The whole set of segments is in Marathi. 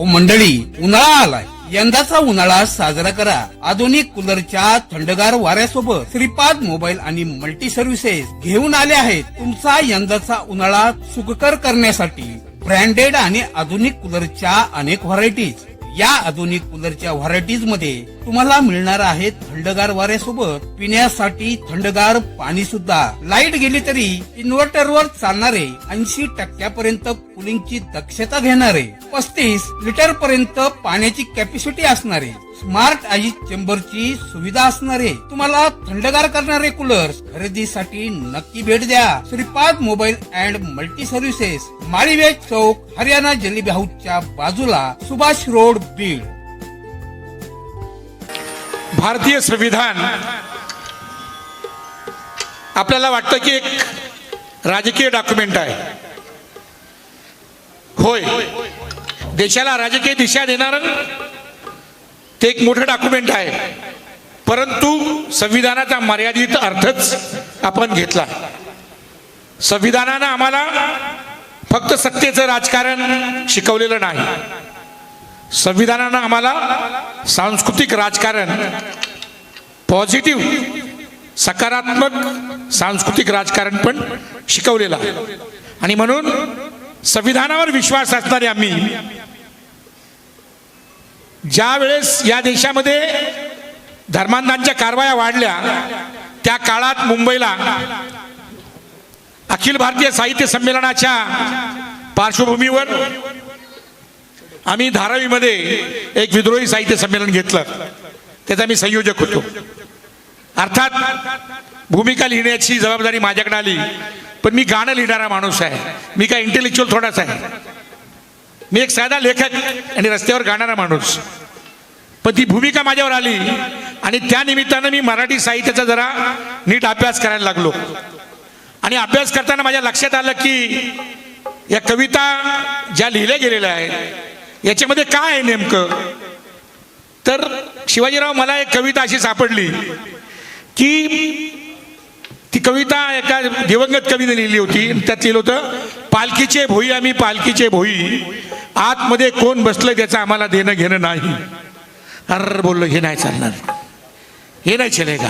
ओ मंडळी उन्हाळा आलाय. यंदाचा उन्हाळा साजरा करा. आधुनिक कूलरच्या थंडगार वाऱ्यासोबत श्रीपाद मोबाईल आणि मल्टी सर्व्हिसेस घेऊन आले आहेत. तुमचा यंदाचा उन्हाळा सुखकर करण्यासाठी ब्रँडेड आणि आधुनिक कूलरच्या अनेक व्हरायटीज. या आधुनिक कूलरच्या व्हरायटीजमध्ये तुम्हाला मिळणार आहेत थंडगार वाऱ्यासोबत पिण्यासाठी थंडगार पाणी सुद्धा. लाइट गेली तरी इन्व्हर्टरवर चालणारे ऐंशी टक्क्यापर्यंत कुलिंगची दक्षता घेणारे पस्तीस लिटर पर्यंत पाण्याची कॅपॅसिटी असणारे स्मार्ट आई चेंबरची सुविधा असणारे तुम्हाला थंडगार करणारे कूलर खरेदीसाठी नक्की भेट द्या. Shripad mobile and multi services माळीवेज चौक हरियाणा जलेबी हाऊसच्या बाजूला सुभाष रोड बीड. भारतीय संविधान आपल्याला वाटतं की एक राजकीय डॉक्युमेंट आहे. होय. देशाला राजकीय दिशा देणारं ते एक मोठं डॉक्युमेंट आहे. परंतु संविधानाचा मर्यादित अर्थच आपण घेतला. संविधानानं आम्हाला फक्त सत्तेचं राजकारण शिकवलेलं नाही. संविधानानं आम्हाला सांस्कृतिक राजकारण पॉझिटिव्ह सकारात्मक सांस्कृतिक राजकारण पण शिकवलेलं आणि म्हणून संविधानावर विश्वास असणारे आम्ही ज्या वेळेस या देशामध्ये धर्मांधांच्या कारवाया वाढल्या त्या काळात मुंबईला अखिल भारतीय साहित्य संमेलनाच्या पार्श्वभूमीवर आम्ही धारावीमध्ये एक विद्रोही साहित्य संमेलन घेतलं. त्याचा मी संयोजक होतो. अर्थात भूमिका लिहिण्याची जबाबदारी माझ्याकडे आली. पण मी गाणं लिहिणारा माणूस आहे. मी काय इंटेलेक्च्युअल थोडाच आहे. मी एक साधा लेखक आणि रस्त्यावर गाणारा माणूस. पण ती भूमिका माझ्यावर आली आणि त्या निमित्तानं मी मराठी साहित्याचा जरा नीट अभ्यास करायला लागलो. आणि अभ्यास करताना माझ्या लक्षात आलं की या कविता ज्या लिहिल्या गेलेल्या आहेत याच्यामध्ये काय आहे नेमकं? तर शिवाजीराव मला एक कविता अशी सापडली की ती कविता एका दिवंगत कवीने लिहिली होती. त्यात लिहिलं होतं पालखीचे भोई आम्ही पालखीचे भोई. आतमध्ये कोण बसलं त्याचं आम्हाला देणं घेणं नाही. अर बोललो हे नाही चालणार. हे नाही चलेगा.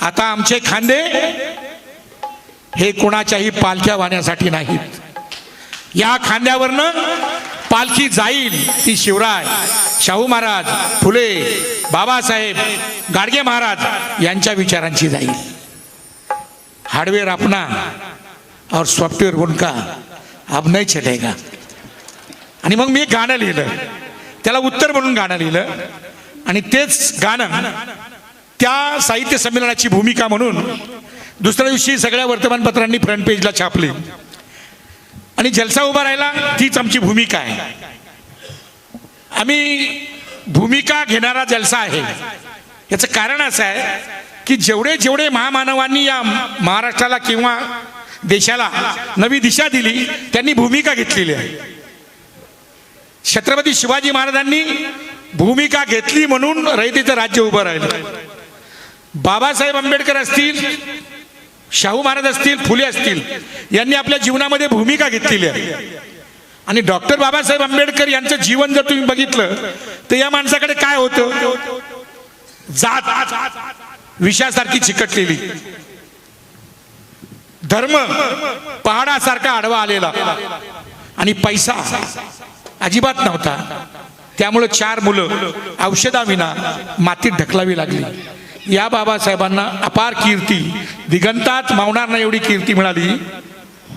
आता आमचे खांदे हे कोणाच्याही पालख्या वाहण्यासाठी नाहीत. या खांद्यावरनं पालखी जाईल ती शिवराय. शाहू महाराज फुले बाबासाहेब गाडगे महाराज यांच्या विचारांची जाईल. हार्डवेअर अपना और सॉफ्टवेअर उनका अब नाही चलेगा. आणि मग मी एक गाणं लिहिलं. त्याला उत्तर म्हणून गाणं लिहिलं. आणि तेच गाणं त्या साहित्य संमेलनाची भूमिका म्हणून दुसऱ्या दिवशी सगळ्या वर्तमानपत्रांनी फ्रंट पेजला छापली. आणि जलसा उभा राहिला तीच आमची भूमिका आहे. आम्ही भूमिका घेणारा जलसा आहे. याचं कारण असं आहे की जेवढे जेवढे महामानवांनी या महाराष्ट्राला किंवा देशाला नवी दिशा दिली त्यांनी भूमिका घेतलेली आहे. छत्रपती शिवाजी महाराजांनी भूमिका घेतली म्हणून रयतेचं राज्य उभं राहिलं. बाबासाहेब आंबेडकर असतील शाहू महाराज असतील फुले असतील यांनी आपल्या जीवनामध्ये भूमिका घेतलेली आहे. आणि डॉक्टर बाबासाहेब आंबेडकर यांचं जीवन जर तुम्ही बघितलं तर या माणसाकडे काय होतं? जात विषयासारखी चिकटलेली. धर्म पहाडासारखा आडवा आलेला. आणि पैसा अजिबात नव्हता. त्यामुळे चार मुलं औषधाविना मातीत ढकलावी लागली. या बाबासाहेबांना अपार कीर्ती दिगंतात मावणार नाही एवढी कीर्ती मिळाली.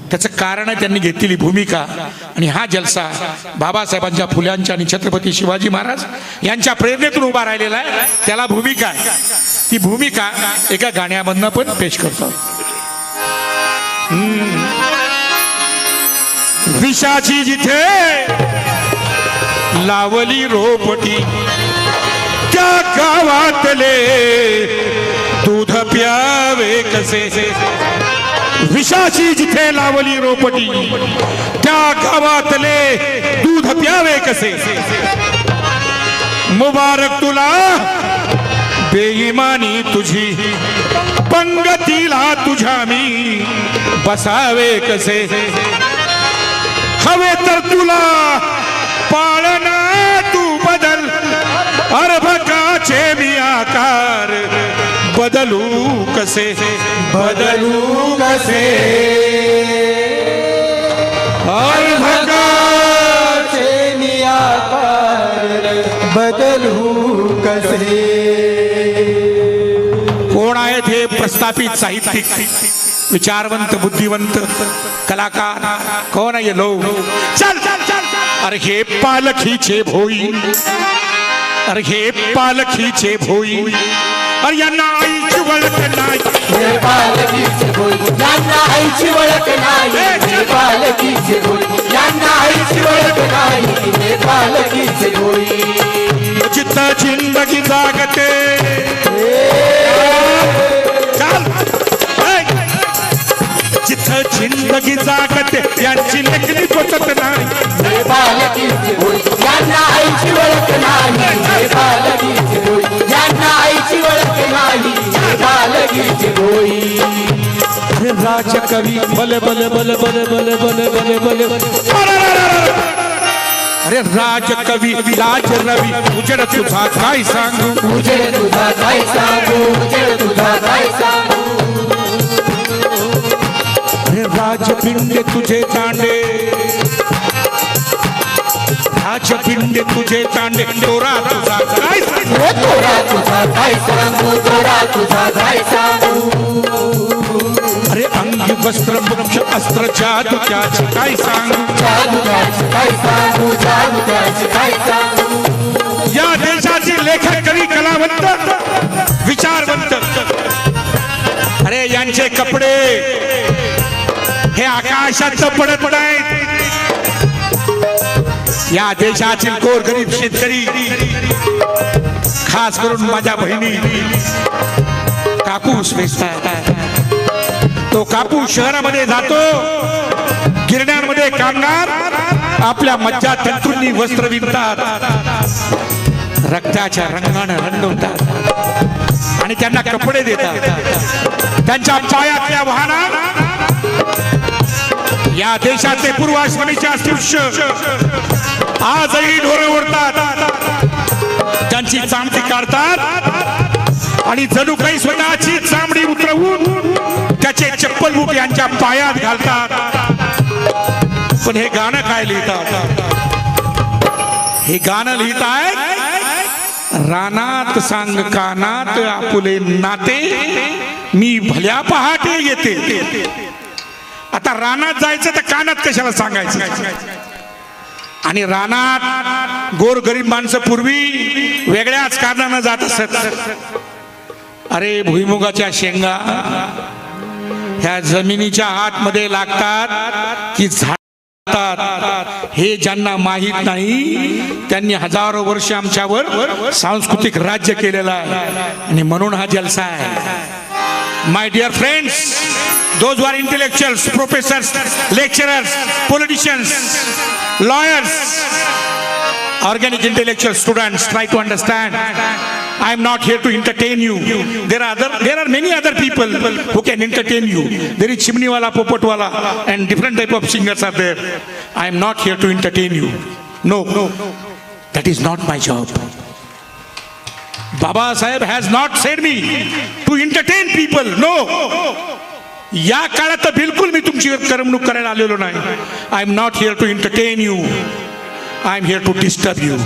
त्याचं कारण त्यांनी घेतलेली भूमिका आणि हा जलसा बाबासाहेबांच्या फुल्यांच्या आणि छत्रपती शिवाजी महाराज यांच्या प्रेरणेतून उभा राहिलेला आहे. त्याला भूमिका आहे. ती भूमिका एका गाण्यामधनं पण पेश करतो. विषाची जिथे लावली रोपटी त्या गावातले दूध प्यावे कसे? विषाची जिथे लावली रोपटी, त्या गावातले दूध प्यावे कसे? मुबारक तुला, बेईमानी तुझी, पंगतीला तुझ्या मी बसावे कसे? हवे तर तुला पाळना तू बदल मी आकार बदलू कसे? बदलू कसे? अर्भकाचे नियाकार बदलू कसे? कोण आहेत हे प्रस्थापित साहित्यिक? विचारवंत बुद्धिवंत कलाकार? कोण आहे लोक? चल चल चल. अरे हे पालखीचे भोई. अरे हे पालखीचे भोई. अरे यांना आईची वळख नाही. हे पालकीचे बोल यांना आईची ओळख नाही. हे पालकीचे बोल यांना आईची ओळख नाही. हे पालकीचे बोल चित्त जिंदगी जागते. जिंदगी जागते यांची लेखणी पोचत नाही. यांना आईची ओळख नाही. हे पालकीचे बोल यांना आईची ओळख नाही. पालकीचे बोल बल बल बल बल बल बल अरे राजकवी राज रवी उजड तुझा काय सांगू? उजेड तुझा काय सांगू? उजेड तुझा काय सांगू? राजपिंडे तुझे तांडे। राजपिंडे तुझे तांडे। तोरा तुझा काय सांगू। तोरा तुझा काय सांगू तोरा तुझा काय सांगू। अरे अंगी वस्त्र मुख्य अस्त्र जादू त्याचे काय सांगू। जादूगाची काय सांगू जादूगाची काय सांगू। या देशाचे लेखक कवी कलावंत विचारवंत। अरे यांचे कपडे। हे पडत नाहीत. या देशातील गोरगरीब शेतकरी खास करून माझ्या बहिणी कापूस वेचतात तो कापूस शहरामध्ये जातो गिरण्यांमध्ये कामगार आपल्या मज्जा तंतूंनी वस्त्र विणतात रक्ताच्या रंगानं रंगवतात आणि त्यांना कपडे देतात. त्यांच्या पायातल्या वाहनात या देशाचे पूर्वाश्रमीचे अस्पृश्य आजही ढोरे ओढतात. त्यांची चामडी काढतात. आणि जणू काही स्वतःची चामडी उतरवून त्याचे चप्पल बुट यांच्या पायात घालतात. पण हे गाणं काय लिहितात? हे गाणं लिहित आहे रानात सांग कानात आपुले नाते मी भल्या पहाटे येते. आता रानात जायचं तर कानात कशाला सांगायचं? आणि रानात गोर गरीब माणसं पूर्वी वेगळ्याच कारणानं जात असत. अरे भुईमुगाच्या शेंगा ह्या जमिनीच्या आतमध्ये लागतात की झाडतात. हे ज्यांना माहीत नाही त्यांनी हजारो वर्ष आमच्यावर सांस्कृतिक राज्य केलेलं आहे. आणि म्हणून हा जलसा आहे. My dear friends, those who are intellectuals, professors, lecturers, politicians, lawyers, organic intellectual students, try to understand. I am not here to entertain you. There are other, there are many other people who can entertain you. There is Chimniwala, Popotwala, and different type of singers are there. I am not here to entertain you. No, no, that is not my job. Babasaheb has not said me to to people no या काळात तर बिलकुल मी तुमची करमणूक करायला आलेलो नाही. I am not here to entertain you I am here to disturb you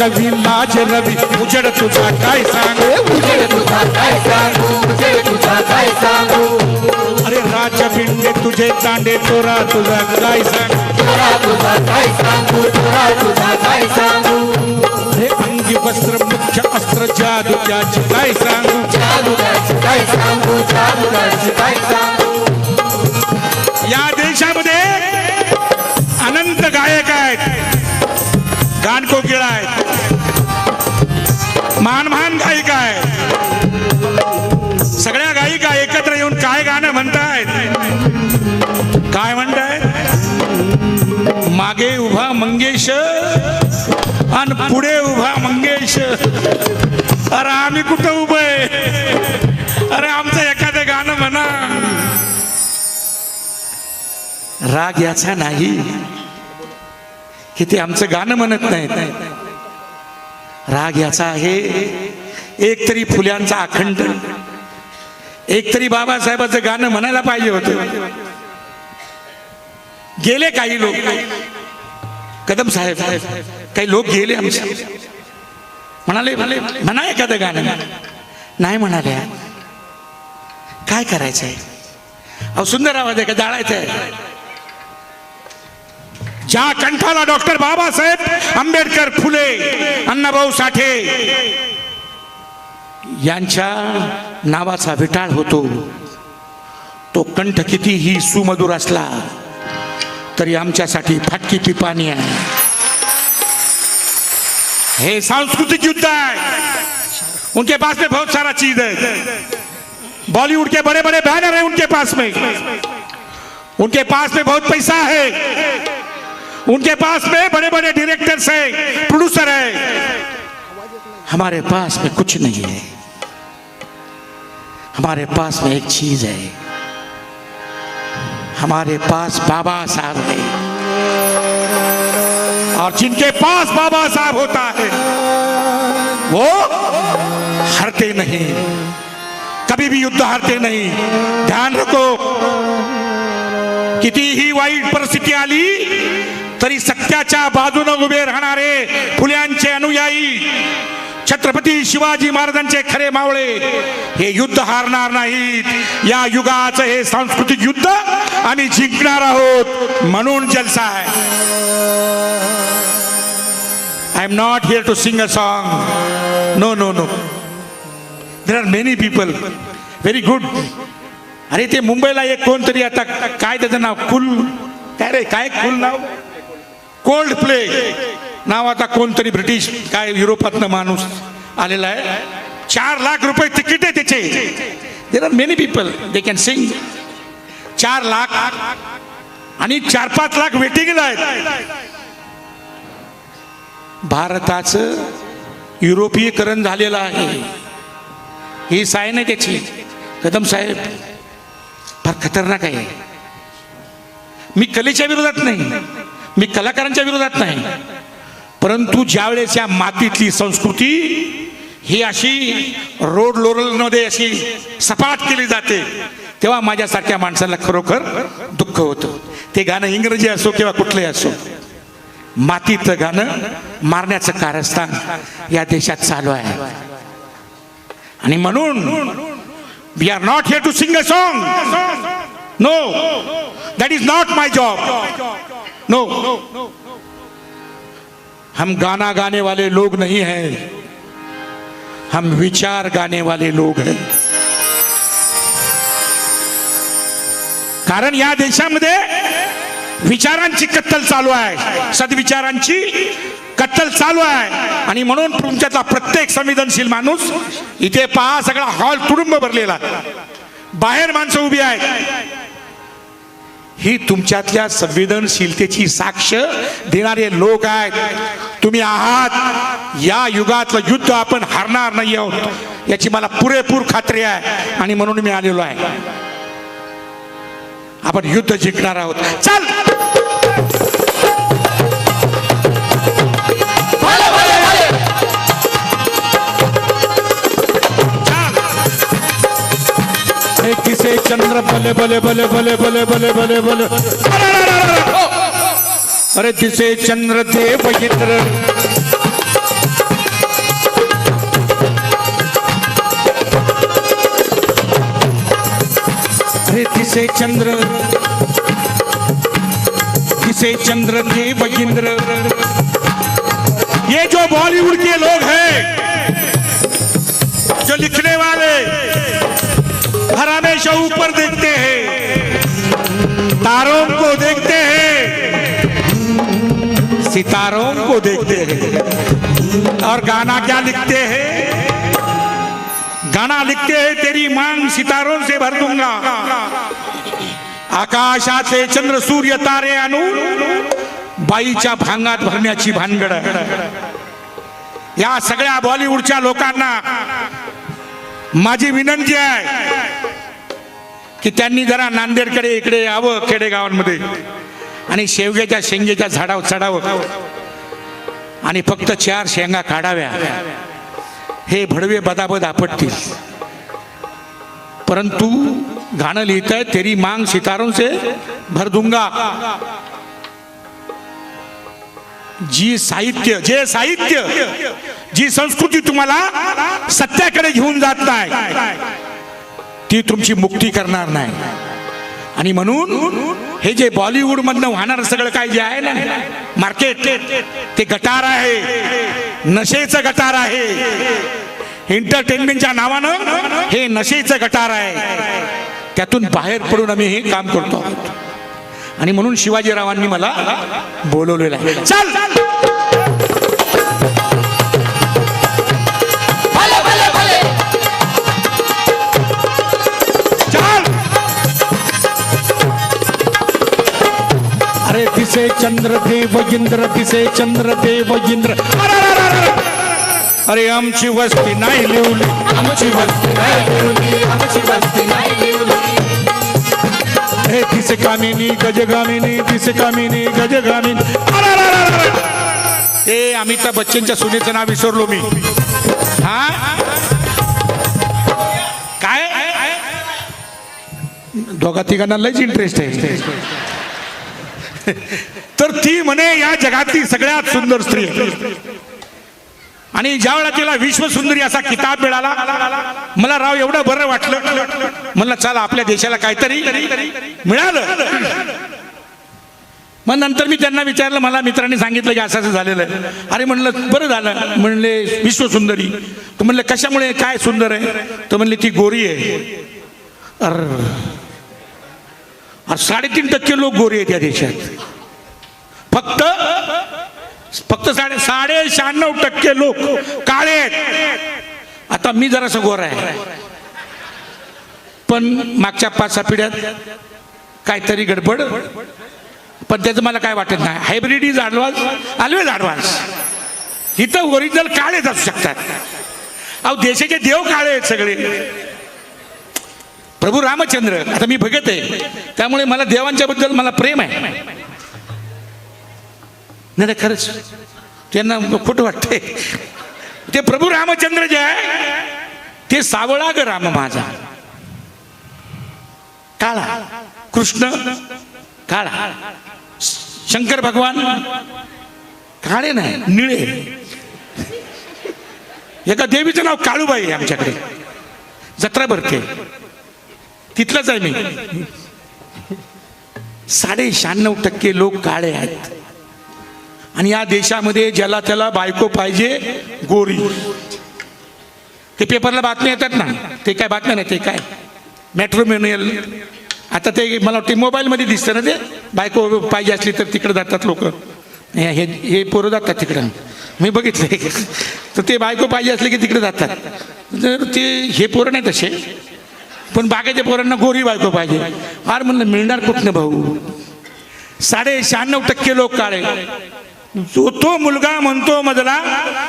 राजकवी लाज रवी उजड तुझा काय सांग? उजेड तुझा काय सांगू उजेड तुझा काय सांगू? अरे राजपिंडे तुझे तांडे तोरा तुझा काय सांग? तोरा तुझा काय सांगू तोरा तुझा काय सांगू? अरे अंगी वस्त्र मुख्य अस्त्र जादू त्याची काय सांगू? जादूगाची काय सांगू जादूगाची काय सांगू? या देशामध्ये अनंत गायक आहेत गानकोकिळा आहेत. मान मान गायिका आहे सगळ्या गायिका एकत्र येऊन काय गाणं म्हणतायत? काय म्हणतायत? मागे उभा मंगेश आणि पुढे उभा मंगेश. अरे आम्ही कुठं उभं आहे? अरे आमचं एखादं गाणं म्हणा. राग याचा नाही. की ते आमचं गाणं म्हणत नाहीत. राग याचा आहे. एक तरी फुल्यांचा अखंड. एक तरी बाबासाहेबाचं गाणं म्हणायला पाहिजे होतं. गेले काही लोक. कदम साहेब काही लोक गेले आमचे म्हणाले म्हणा एखादं गाणं. नाही म्हणाले काय करायचंय? अहो सुंदर आवाज आहे का? जाळायचं आहे ज्या कंठाला डॉक्टर बाबासाहेब आंबेडकर फुले अण्णाभाऊ साठे यांच्या नावाचा विटाळ होतो तो कंठ कितीही सुमधुर असला तरी आमच्यासाठी फाटकी पिपाणी आहे. हे सांस्कृतिक युद्ध आहे. उनके पास में बहुत सारा चीज है. बॉलीवुड के बड़े बड़े बैनर है उनके पास में. उनके पास में बहुत पैसा है. उनके पास में बड़े बड़े डायरेक्टर्स है प्रोड्यूसर है। हमारे पास में कुछ नहीं है। हमारे पास में एक चीज़ है। हमारे पास बाबा साहब है। और जिनके पास बाबा साहब होता है, वो हारते नहीं। कभी भी युद्ध हारते नहीं। ध्यान रखो, कितनी ही वाईट परिस्थिती आली तरी सत्याच्या बाजूने उभे राहणारे फुल्यांचे अनुयायी छत्रपती शिवाजी महाराजांचे खरे मावळे हे युद्ध हारणार नाहीत. या युगाचं हे सांस्कृतिक युद्ध आम्ही जिंकणार आहोत म्हणून जलसा आहे. I am not here to sing a song no no no there are many people very good अरे ते मुंबईला एक कोणतरी आता काय त्याचं नाव? कुल? काय रे? काय कुल नाव? कोल्ड प्ले नाव आता कोणतरी ब्रिटिश काय युरोपातनं माणूस आलेला आहे. चार लाख रुपये तिकीट आहे त्याचे. There are many people they can sing चार लाख आणि चार पाच लाख वेटिंगला आहेत. भारताचं युरोपीयकरण झालेलं आहे. ही साय नाही त्याची. कदम साहेब फार खतरनाक आहे. मी कलेच्या विरोधात नाही. मी कलाकारांच्या विरोधात नाही. परंतु ज्यावेळेस या मातीतली संस्कृती ही अशी रोड लोरलमध्ये अशी सपाट केली जाते तेव्हा माझ्यासारख्या माणसाला खरोखर दुःख होतं. ते गाणं इंग्रजी असो किंवा कुठलंही असो मातीचं गाणं मारण्याचं कारस्थान या देशात चालू आहे. आणि म्हणून we are not here to sing a song no that is not my job no हम गाना गाने वाले लोग नहीं हैं। हम विचार गाने वाले लोग हैं। कारण या देशामध्ये विचारांची कत्तल चालू आहे। सद्विचारांची कत्तल चालू आहे। आणि म्हणून तुमच्यातला प्रत्येक संवेदनशील माणूस इथे पहा सगळा हॉल तुडुंब भरलेला बाहेर माणसं उभी आहेत. ही तुमच्यातल्या संवेदनशीलतेची साक्ष देणारे लोक आहेत. तुम्ही आहात. या युगातलं युद्ध आपण हारणार नाही आहोत. याची मला पुरेपूर खात्री आहे. आणि म्हणून मी आलेलो आहे. आपण युद्ध जिंकणार आहोत. चल! हे किसे चंद्र बले बले बले बले बले बले बले बले। अरे तिसे चंद्र देव इंद्र अरे तिसे चंद्र तिसे चंद्र देव इंद्र ये जो बॉलीवुड के लोग हैं जो लिखने वाले हर हमेशा ऊपर देखते हैं। तारों को देखते हैं। सितारों को देखते हैं। और गाना क्या लिखते हैं? गाना लिखते हैं तेरी मांग सितारों से भर दूंगा। आकाशाचे चंद्र सूर्य तारे आणून बाईच्या भांगात भरण्याची भानगड। या सगळ्या बॉलिवूडच्या लोकांना माझी विनंती आहे की त्यांनी जरा नांदेडकडे इकडे यावं खेडेगावांमध्ये. आणि शेवग्याच्या शेंगेच्या झाडावर चढावं. आणि फक्त चार शेंगा काढाव्या. हे भडवे बदाबद आपटतील. परंतु गाणं लिहित आहे तेरी मांग सितारों से भर दूंगा. जी साहित्य जे साहित्य जी संस्कृती तुम्हाला सत्याकडे घेऊन जात नाही ती तुमची मुक्ती करणार नाही. आणि म्हणून हे जे बॉलिवूड मधनं वाहणार सगळं काय जे आहे ना मार्केट ते गटार आहे. नशेचं गटार आहे. एंटरटेनमेंटच्या नावानं हे नशेचं गटार आहे. त्यातून बाहेर पडून आम्ही हे काम करतो आहोत. आणि म्हणून शिवाजीरावांनी मला बोलवलेलं आहे. अरे चंद्र देव इंद्र दिसे चंद्रदेव इंद्र। अरे, आमची वस्ती नाही लिवली. आमची वस्ती नाही लिवली. आमची वस्ती नाही लिवली. हे दिसे कामिनी गजगामिनी दिसे कामिनी गजगामिनी। ए अमिताभ बच्चनच्या सुनेचं नाव विसरलो मी. हा? काय? दोघा तिघांना लयच इंटरेस्ट आहे. तर ती म्हणे या जगातली सगळ्यात सुंदर स्त्री. आहे. आणि ज्या वेळा तिला विश्वसुंदरी असा किताब मिळाला मला राव एवढं बरं वाटलं. म्हणलं चला आपल्या देशाला काहीतरी मिळालं. मग नंतर मी त्यांना विचारलं मला मित्रांनी सांगितलं की असं असं झालेलं आहे. अरे म्हणलं बरं झालं. म्हणले विश्वसुंदरी. तर म्हणलं कशामुळे काय सुंदर आहे? तर म्हणले ती गोरी आहे. अर आणि साडेतीन टक्के लोक गोरी आहेत या देशात फक्त फक्त साडे साडे शहाण्णव टक्के लोक काळे आहेत आता मी जरासं गोरा आहे पण मागच्या पाच सहा पिढ्यात काहीतरी गडबड। पण त्याचं मला काय वाटत नाही। Hybrid is advance always advance. इथं ओरिजिनल काळेच असू शकतात। अहो देशाचे देव काळे आहेत सगळे। प्रभू रामचंद्र आता मी बघत आहे. त्यामुळे मला देवांच्या बद्दल मला प्रेम आहे. नाही खरंच. त्यांना खोट वाटते ते प्रभू रामचंद्र जे आहे ते सावळा ग राम माझा. काळा कृष्ण काळा. शंकर भगवान काळे नाही निळे. एका देवीचं नाव काळूबाई आहे आमच्याकडे. जत्रा भरते तिथलंच आहे मी. साडे शहाण्णव टक्के लोक काळे आहेत. आणि या देशामध्ये ज्याला त्याला बायको पाहिजे गोरी. ते पेपरला बातम्या येतात ना. ते काय बातम्या नाही ते काय? मॅट्रोमेनियल आता ते मला वाटते मोबाईलमध्ये दिसतं ना ते? बायको पाहिजे असली तर तिकडे जातात लोक. हे हे पोरं जातात तिकडं. मी बघितलं तर ते बायको पाहिजे असले की तिकडे जातात. तर ते हे पोरं नाही तसे. पण बाकीच्या पोरांना गोरी बायको पाहिजे. फार म्हणलं मिळणार कुठनं भाऊ? साडे शहाण्णव टक्के लोक काळे. जो तो मुलगा म्हणतो मधला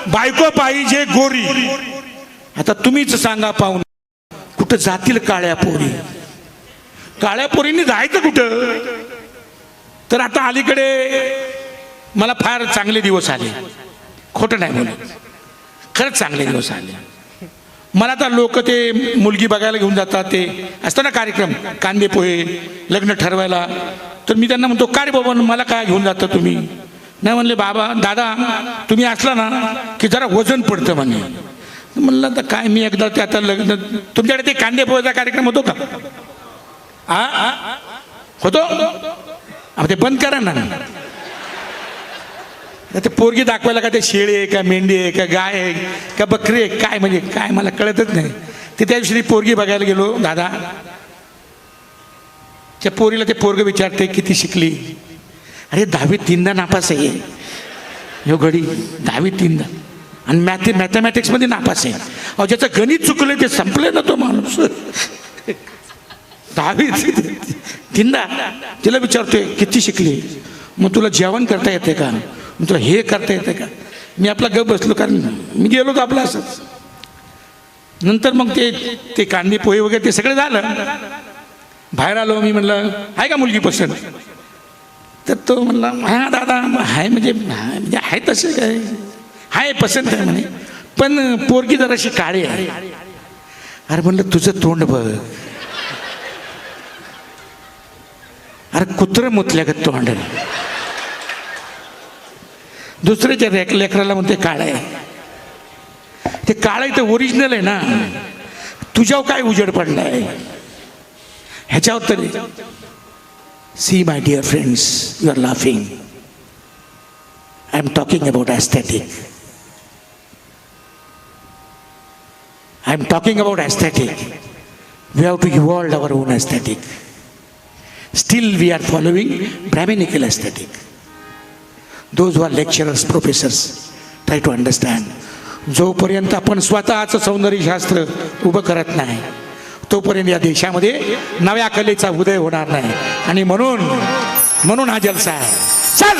बायको पाहिजे गोरी. आता तुम्हीच सांगा पाहून कुठं जातील काळ्या पोरी? काळ्या पोरींनी जायचं कुठं? तर आता अलीकडे मला फार चांगले दिवस आले. खोटं नाही म्हणून खरंच चांगले दिवस आले. मला आता लोक ते मुलगी बघायला घेऊन जातात ते. असतं ना कार्यक्रम कांदे पोहे लग्न ठरवायला. तर मी त्यांना म्हणतो काय रे बाबा मला काय घेऊन जाता तुम्ही? नाही म्हणले बाबा दादा तुम्ही असला ना की जरा वजन पडतं म्हणे. म्हणलं आता काय मी एकदा ते आता लग्न तुमच्याकडे ते कांदे पोहेचा कार्यक्रम होतो का? आ होतो. अहो, ते बंद करा ना. ते पोरगी दाखवायला का ते शेळी आहे का मेंढी आहे का गाय आहे का बकरी आहे काय म्हणजे काय मला कळतच नाही. ते त्या दिवशी पोरगी बघायला गेलो दादा त्या पोरीला ते पोरग विचारते किती शिकली? अरे दहावी तीनदा नापास आहे. हो घडी दहावी तीनदा. आणि मॅथी मॅथमॅटिक्समध्ये नापास आहे. अहो ज्याचं गणित चुकलं ते संपले ना तो माणूस. दहावी तीनदा. तिला विचारतोय किती शिकली? मग तुला जेवण करता येते का? तुला हे करता येतं का? मी आपला गप बसलो कारण मी गेलो तर आपला असंच. नंतर मग ते ते कांदे पोहे वगैरे ते सगळं झालं. बाहेर आलो मी म्हणलं आहे का मुलगी पसंत? तर तो म्हणला हा दादा आहे म्हणजे म्हणजे आहे तसे काय? आहे पसंत आहे म्हणे. पण पोरगी जराशी काळी आहे. अरे म्हणलं तुझं तोंड बघ. अरे कुत्र का तोंड दुसऱ्याच्या लेक लेकराला म्हणते काळ आहे. ते काळ आहे ते ओरिजिनल आहे ना. तुझ्यावर काय उजेड पडलाय? ह्याच्यावर तरी. See my dear friends you are laughing I am talking about aesthetic I am talking about aesthetic we have to evolved our own aesthetic still we are following brahminical aesthetic those are lecturers professors try to understand जोपर्यंत आपण स्वतःचं सौंदर्यशास्त्र उभं करत नाही तोपर्यंत या देशामध्ये नव्या कलेचा उदय होणार नाही. आणि म्हणून म्हणून हा जलसा आहे. चल!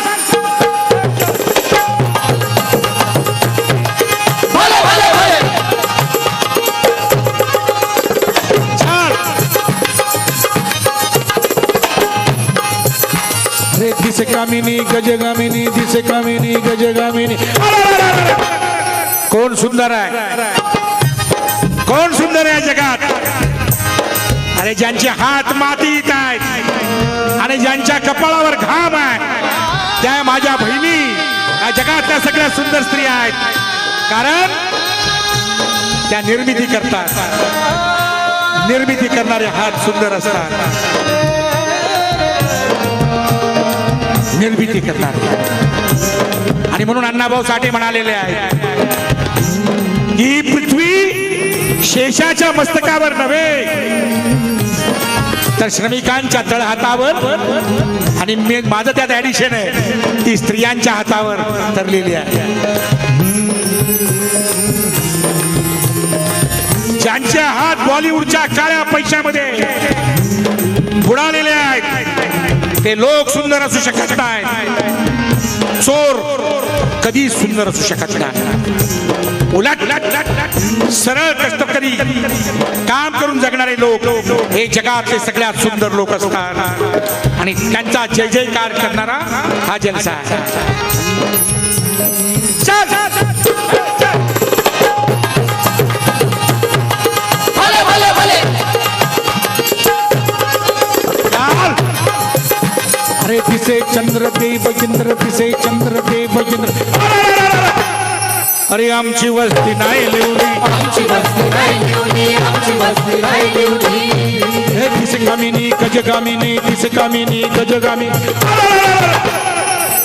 कामिनी गजगामिनी दिसे कामिनी गजगामिनी. कोण सुंदर आहे? कोण सुंदर आहे जगात? अरे ज्यांचे हात मातीत आहेत आणि ज्यांच्या कपाळावर घाम आहे त्या माझ्या बहिणी. या जगातल्या सगळ्या सुंदर स्त्रिया आहेत. कारण त्या निर्मिती करतात. निर्मिती करणारे हात सुंदर असतात. निर्मिती करणारे आणि म्हणून अण्णाभाऊ साठे म्हणालेले आहेत ही पृथ्वी शेषाच्या मस्तकावर नव्हे तर श्रमिकांच्या तळहातावर आणि मी माझं त्यात ऍडिशन आहे ती स्त्रियांच्या हातावर तरलेली आहे. ज्यांचे हात बॉलिवूडच्या काळ्या पैशामध्ये बुडालेले ते लोक सुंदर असू शकत नाही. चोर कधी सुंदर असू शकत नाही. उलट सरळ कष्टकरी काम करून जगणारे लोक हे जगातले सगळ्यात सुंदर लोक असतात. आणि त्यांचा जय जयकार करणारा हा जलसा आहे अरे दिसे चंद्रदेव इंद्र दिसे चंद्रदेव इंद्र अरे आमची वस्ती नाही लिवली. आमची वस्ती नाही लिवली आमची वस्ती नाही लिवली. हे दिसे कामिनी गजगामिनी दिसे कामिनी गजगामिनी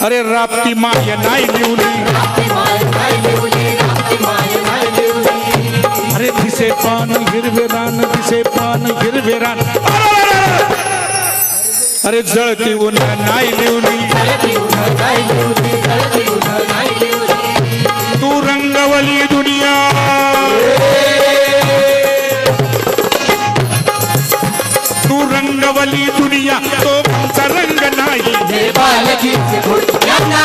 अरे राप्ती माय नाही लिवली. अरे दिसे पान हिरवे रान दिसे पान हिरवे रान. अरे जळती ऊन नाही लिवली. तू रंगवली दुनिया. तू रंगवली दुनिया. तो आमचा रंग नाही. गुण यांना